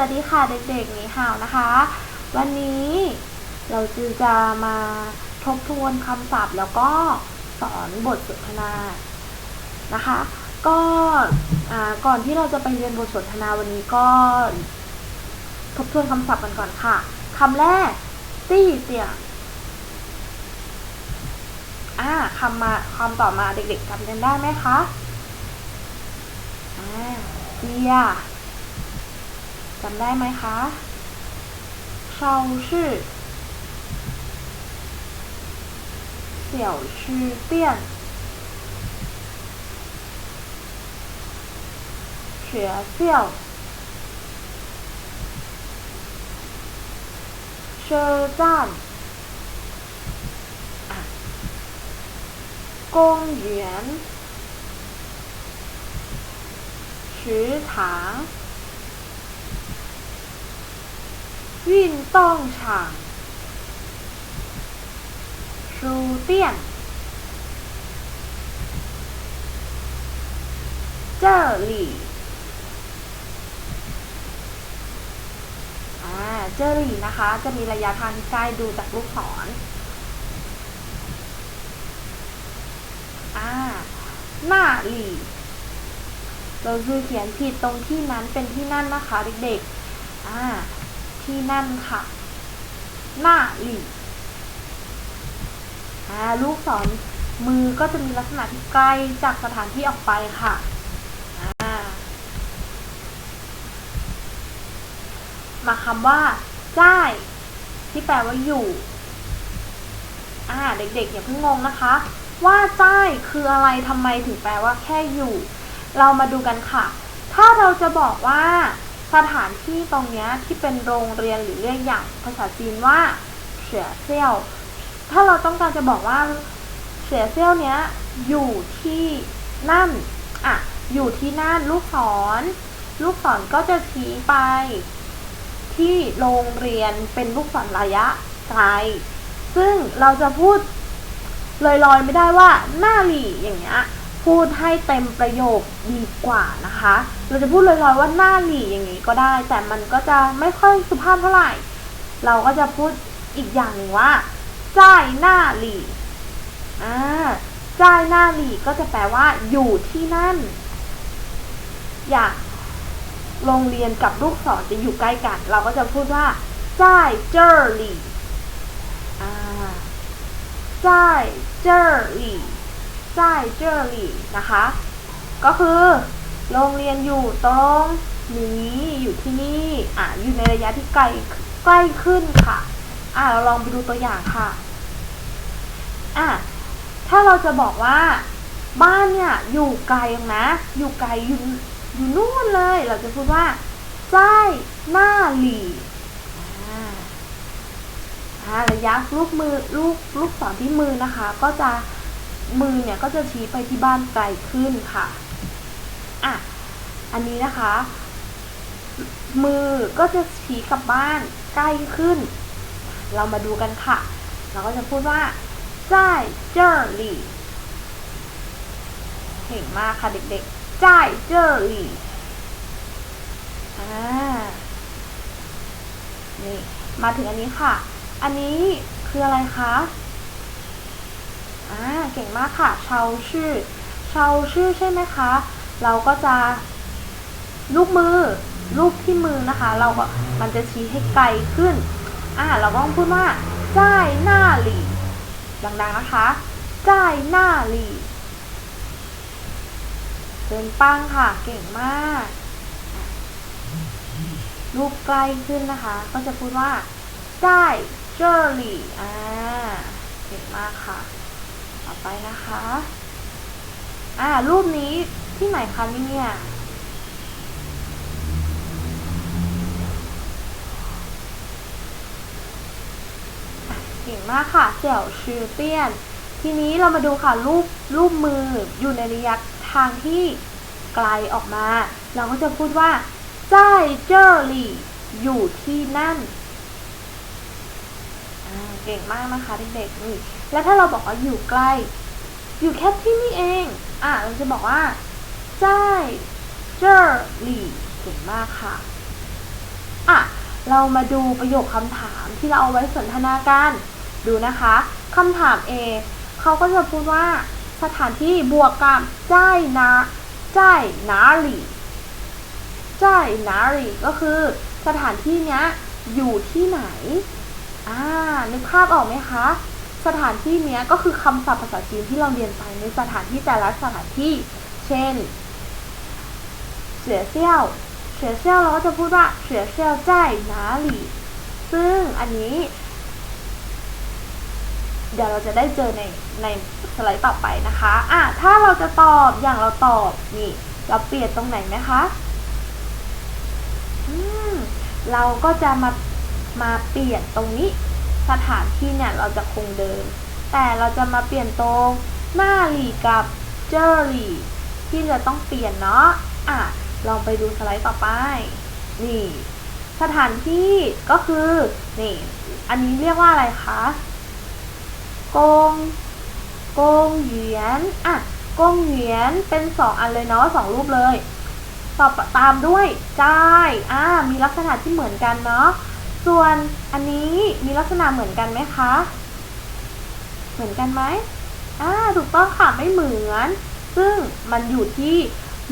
วัสดีค่ะเด็กๆนี่ฮาวนะคะ วันนี้เราจึงจะมาทบทวนคำศัพท์แล้วก็สอนบทสนทนานะคะ ก็ก่อนที่เราจะไปเรียนบทสนทนาวันนี้ก็ ทบทวนคำศัพท์กันก่อนค่ะคำแรกตี้เตียอ่าคำมาคำต่อมาเด็กๆจำกันได้ไหมคะอ่าเตีย จำได้ไหมคะเซาชื่อเสี่ยวชื่อเตี้ยนเฉียเสี่ยวเชอจ้านกงเหวียน池塘。运动场、书店。这里อ่าเจอรี่นะคะ จะมีระยะทางที่ใกล้ดูจากลูกศรอ่าหน้าหลีเราคือเขียนผิดตรงที่นั้นเป็นที่นั่นนะคะเด็กๆ อ่า ที่นั่นค่ะ หน้าหลีอ่าลูกศรมือก็จะมีลักษณะที่ใกล้จากสถานที่ออกไปค่ะอ่ามาคำว่าจ้ายที่แปลว่าอยู่ อ่า เด็กๆอย่าเพิ่งงงนะคะ ว่าจ้ายคืออะไรทำไมถึงแปลว่าแค่อยู่ เรามาดูกันค่ะ ถ้าเราจะบอกว่า สถานที่ตรงนี้ที่เป็นโรงเรียนหรือเรียกอย่างภาษาจีนว่าเฉียเซี่ยว ถ้าเราต้องการจะบอกว่าเฉียเซี่ยวเนี้ยอยู่ที่นั่นอะอยู่ที่นั่นลูกศร ลูกศรก็จะชี้ไป ที่โรงเรียนเป็นลูกศรระยะไกล ซึ่งเราจะพูดลอยๆไม่ได้ว่าหน้าหลี่อย่างเงี้ย พูดให้เต็มประโยคดีกว่านะคะ เราจะพูดลอยๆว่าหน้าหลีอย่างนี้ก็ได้ แต่มันก็จะไม่ค่อยสุภาพเท่าไหร่ เราก็จะพูดอีกอย่างหนึ่งว่าจ่ายหน้าหลีอ่าจ่ายหน้าหลีก็จะแปลว่า อยู่ที่นั่น อย่างโรงเรียนกับลูกศรจะอยู่ใกล้กัน เราก็จะพูดว่าจ่ายเจอหลีอ่าจ่ายเจอหลี่ 在这里นะคะ ก็คือ โรงเรียนอยู่ตรงนี้อยู่ที่นี่ อ่ะอยู่ในระยะที่ไกลใกล้ขึ้นค่ะ อ่ะเราลองไปดูตัวอย่างค่ะ อ่ะถ้าเราจะบอกว่า บ้านเนี่ยอยู่ไกลนะ อยู่ไกลอยู่อยู่นู่นเลย เราจะพูดว่า在那里อ่าอ่าระยะลูกมือลูกลูกศรที่มือนะคะ ก็จะ มือเนี่ยก็จะชี้ไปที่บ้านไกลขึ้นค่ะ อ่ะ อันนี้นะคะ มือก็จะชี้กลับบ้านใกล้ขึ้น เรามาดูกันค่ะ เราก็จะพูดว่า在这里เก่งมากค่ะเด็กๆ在这里อ่า นี่ มาถึงอันนี้ค่ะ อันนี้คืออะไรคะ อ่าเก่งมากค่ะเชาชื่อเชาชื่อใช่ไหมคะ เราก็จะลูกมือลูกที่มือนะคะ เราก็มันจะชี้ให้ไกลขึ้นอ่าเราก็ต้องพูดว่าจ่ายหน้าหลีดังๆนะคะจ่ายหน้าหลีเป็นปังค่ะเก่งมากลูกใกล้ขึ้นนะคะ ก็จะพูดว่าจ่ายเจอหลีอ่าเก่งมากค่ะ ต่อไปนะคะ อ่า รูปนี้ที่ไหนคะเนี่ย เก่งมากค่ะเสี่ยวชื่อเตี้ยน ทีนี้เรามาดูค่ะ รูปรูปมืออยู่ในระยะทางที่ไกลออกมา เราก็จะพูดว่าจ่ายเจอหลี่อยู่ที่นั่น เก่งมากนะคะเด็กๆนี่และถ้าเราบอกว่าอยู่ใกล้ อยู่แค่ที่นี่เอง อะเราจะบอกว่าจ้าเจอรี่เก่งมากค่ะ อะ เรามาดูประโยคคำถามที่เราเอาไว้สนทนากัน ดูนะคะคำถาม A เขาก็จะพูดว่าสถานที่บวกกับจ้ายนาจ้านาลี่จ้านาลี่ก็คือสถานที่เนี้ยอยู่ที่ไหน่านึกภาพออกไหมคะ สถานที่เนี้ยก็คือคำศัพท์ภาษาจีนที่เราเรียนไปในสถานที่แต่ละสถานที่ เช่นเสียเซี่ยวเสียเซี่ยวเราก็จะพูดว่าเสียเซี่ยวใจนาหลีซึ่งอันนี้ เดี๋ยวเราจะได้เจอในในสไลด์ต่อไปนะคะอะถ้าเราจะตอบอย่างเราตอบนี่ เราเปลี่ยนตรงไหนไหมคะ อืม เราก็จะมา มาเปลี่ยนตรงนี้ สถานที่เนี่ยเราจะคงเดิม แต่เราจะมาเปลี่ยนตรงหน้าหลีกับเจอหลีที่จะต้องเปลี่ยนเนาะอะลองไปดูสไลด์ต่อไป นี่ สถานที่ก็คือนี่อันนี้เรียกว่าอะไรคะกงกงเหวียนอะกงเหวียนเป็นสองอันเลยเนาะสองรูปเลย ต่อตามด้วยจ้ายอ่ามีลักษณะที่เหมือนกันเนาะ ส่วนอันนี้มีลักษณะเหมือนกันไหมคะ เหมือนกันไหมอ่าถูกต้องค่ะไม่เหมือน ซึ่งมันอยู่ที่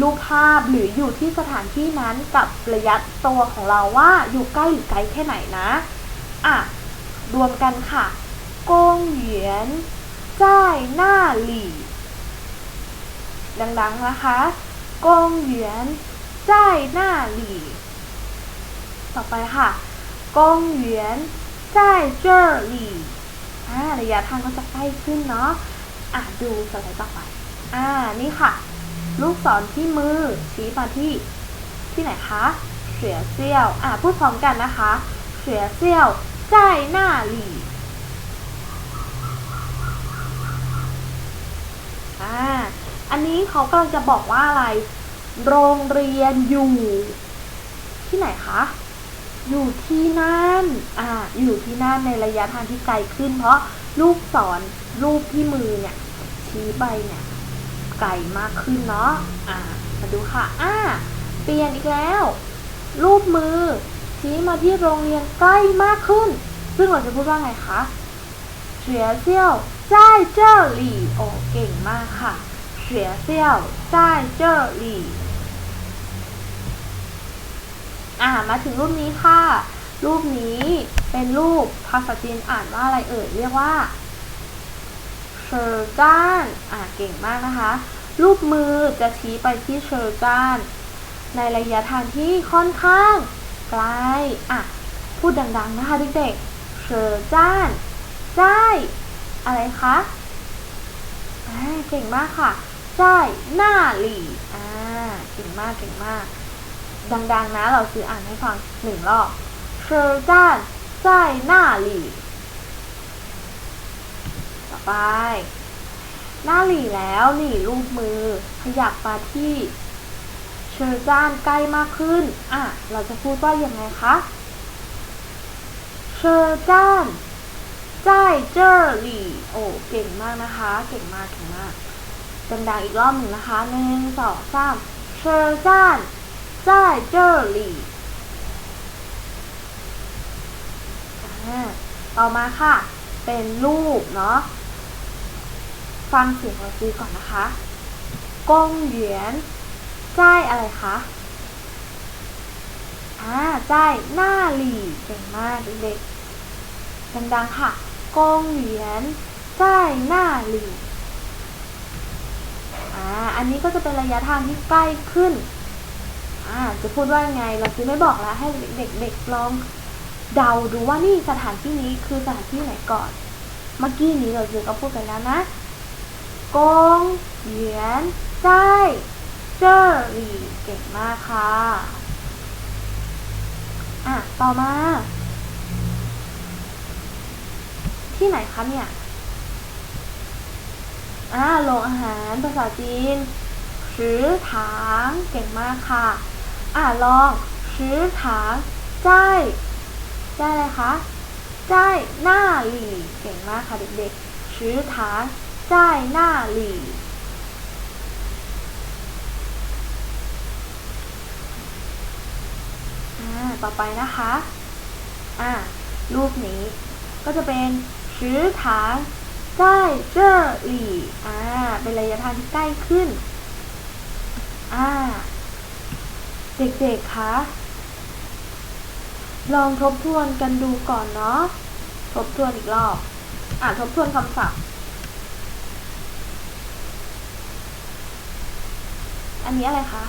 รูปภาพหรืออยู่ที่สถานที่นั้นกับระยะตัวของเราว่าอยู่ใกล้หรือไกลแค่ไหนนะ อะ รวมกันค่ะกงเหวียนจ่ายหน้าหลี่ ดังๆนะคะกงเหวียนจ่ายหน้าหลี่ ต่อไปค่ะ กงเหวียนจ่เจอหลี่อ่าระยะทางก็จะใกล้ขึ้นเนาะอะดูสไลด์ต่อไปอ่านี่ค่ะ ลูกศรที่มือชี้มาที่ที่ไหนคะเสือเซี่ยวอะพูดพร้อมกันนะคะเสือเซี่ยวจ่หน้าหลี่อ่าอันนี้เขากำลังจะบอกว่าอะไร โรงเรียนอยู่ ที่ไหนคะ อยู่ที่นั่น อ่า อยู่ที่นั่นในระยะทางที่ไกลขึ้น เพราะลูกศรรูปที่มือเนี่ย ชี้ไปเนี่ย ไกลมากขึ้นเนาะ อ่า มาดูค่ะ อ่า เปลี่ยนอีกแล้ว รูปมือ ชี้มาที่โรงเรียนใกล้มากขึ้น ซึ่งเราจะพูดว่าไงคะ学校在这里โอ้เก่งมากค่ะ学校在这里 อ่ามาถึงรูปนี้ค่ะ รูปนี้เป็นรูปภาษาจีนอ่านว่าอะไรเอ่ยเรียกว่าเชอร์จ้านอ่าเก่งมากนะคะ รูปมือจะชี้ไปที่เชอร์จ้าน ในระยะทางที่ค่อนข้างไกลอะพูดดังๆนะคะเด็กๆเชอร์จ้านจ้ายอะไรคะเก่งมากค่ะจ้ายหน้าหลี่อ่าเก่งมากเก่งมาก ดังๆ นะ เราซื้ออ่านให้ฟังหนึ่งรอบเชอร์จานจ้หน้าหลี่ต่อไป หน้าหลี่แล้วหนี่รูปมือ ขยับมาที่เชอร์จานใกล้มากขึ้น อะ เราจะพูดว่าอยังไงคะเชอร์จานจ่เจอหลี่โอ้เก่งมากนะคะ เก่งมากเก่งมากดังๆอีกรอบหนึ่งนะคะหนึ่งสองสามเชอร์จาน จ่ายเจอหลี่อ่าต่อมาค่ะ เป็นรูปเนาะ ฟังเสียงเราซื้อก่อนนะคะกงเหวียนจ่ายอะไรคะ อ่าจ่ายหน้าหลี่เก่งมากเด็กๆดังๆค่ะกงเหวียนจ่ายหน้าหลี่อ่า อันนี้ก็จะเป็นระยะทางที่ใกล้ขึ้น อ่าจะพูดว่าไงเราซื้อไม่บอกแล้วให้เด็กๆลองเดาดูว่านี่สถานที่นี้คือสถานที่ไหนก่อน เมื่อกี้นี้เราซื้อก็พูดไปแล้วนะกงเหวียนจ่ายเจอหลี่เก่งมากค่ะ อะ ต่อมา ที่ไหนคะเนี่ย อ่าโรงอาหารภาษาจีน ซื้อถาง เก่งมากค่ะ อ่าลองซื้อถางจ่ายจ่ายอะไรคะจ่ายหน้าหลี่เก่งมากค่ะเด็กๆซื้อถางจ่ายหน้าหลี่อ่าต่อไปนะคะอ่ารูปนี้ก็จะเป็นชื่อฐานใกล้เจ้อหลี่อ่าเป็นระยะทางที่ใกล้ขึ้นอ่า เด็กๆ คะ ลองทบทวนกันดูก่อนเนาะ ทบทวนอีกรอบ อ่าทบทวนคำศัพท์ อันนี้อะไรคะ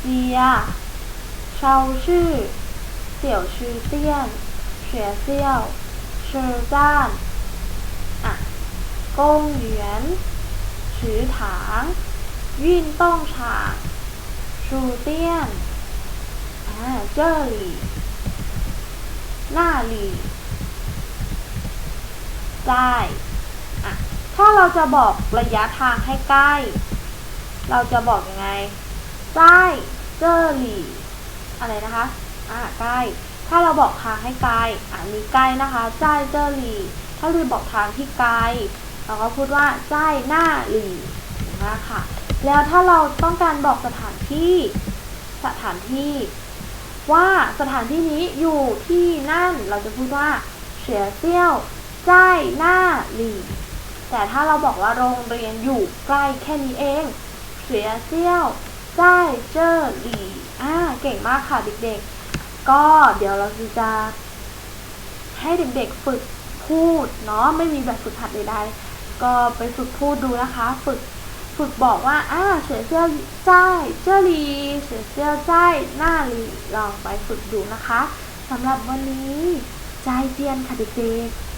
เจียเชาชื่อ เสี่ยวชื่อเตี้ยนเฉียเซี่ยวเชอจ้าน อะกงเหวียนชือถางยื่นต้องฉาง ชูเตี้ยนอ่าเจ้อหลี่หน้าหลี่จ่ายอะถ้าเราจะบอกระยะทางให้ใกล้ เราจะบอกยังไงจ่ายเจ้อหลี่อะไรนะคะอ่าใกล้ ถ้าเราบอกทางให้ไกลอันนี้ใกล้นะคะจ่ายเจ้อหลี่ถ้าเราบอกทางที่ไกลเราก็พูดว่าจ่ายหน้าหลี่นะคะ แล้วถ้าเราต้องการบอกสถานที่ สถานที่ ว่าสถานที่นี้อยู่ที่นั่นเราจะพูดว่าเฉียเซี่ยวจ่ายหน้าหลี่แต่ถ้าเราบอกว่าโรงเรียนอยู่ใกล้แค่นี้เองเฉียเซี่ยวจ่ายเจอหลี่อ่าเก่งมากค่ะเด็กๆ ก็เดี๋ยวเราจะให้เด็กๆฝึกพูดเนาะไม่มีแบบฝึกหัดใดๆก็ไปฝึกพูดดูนะคะ ฝึก ฝึกบอกว่าอ่าเฉียเซี่ยวจ่ายเจ้อหลี่เฉียเซี่ยวจ่ายหน้าลีลองไปฝึกดูนะคะสำหรับวันนี้ใจเจียนค่ะเด็กๆ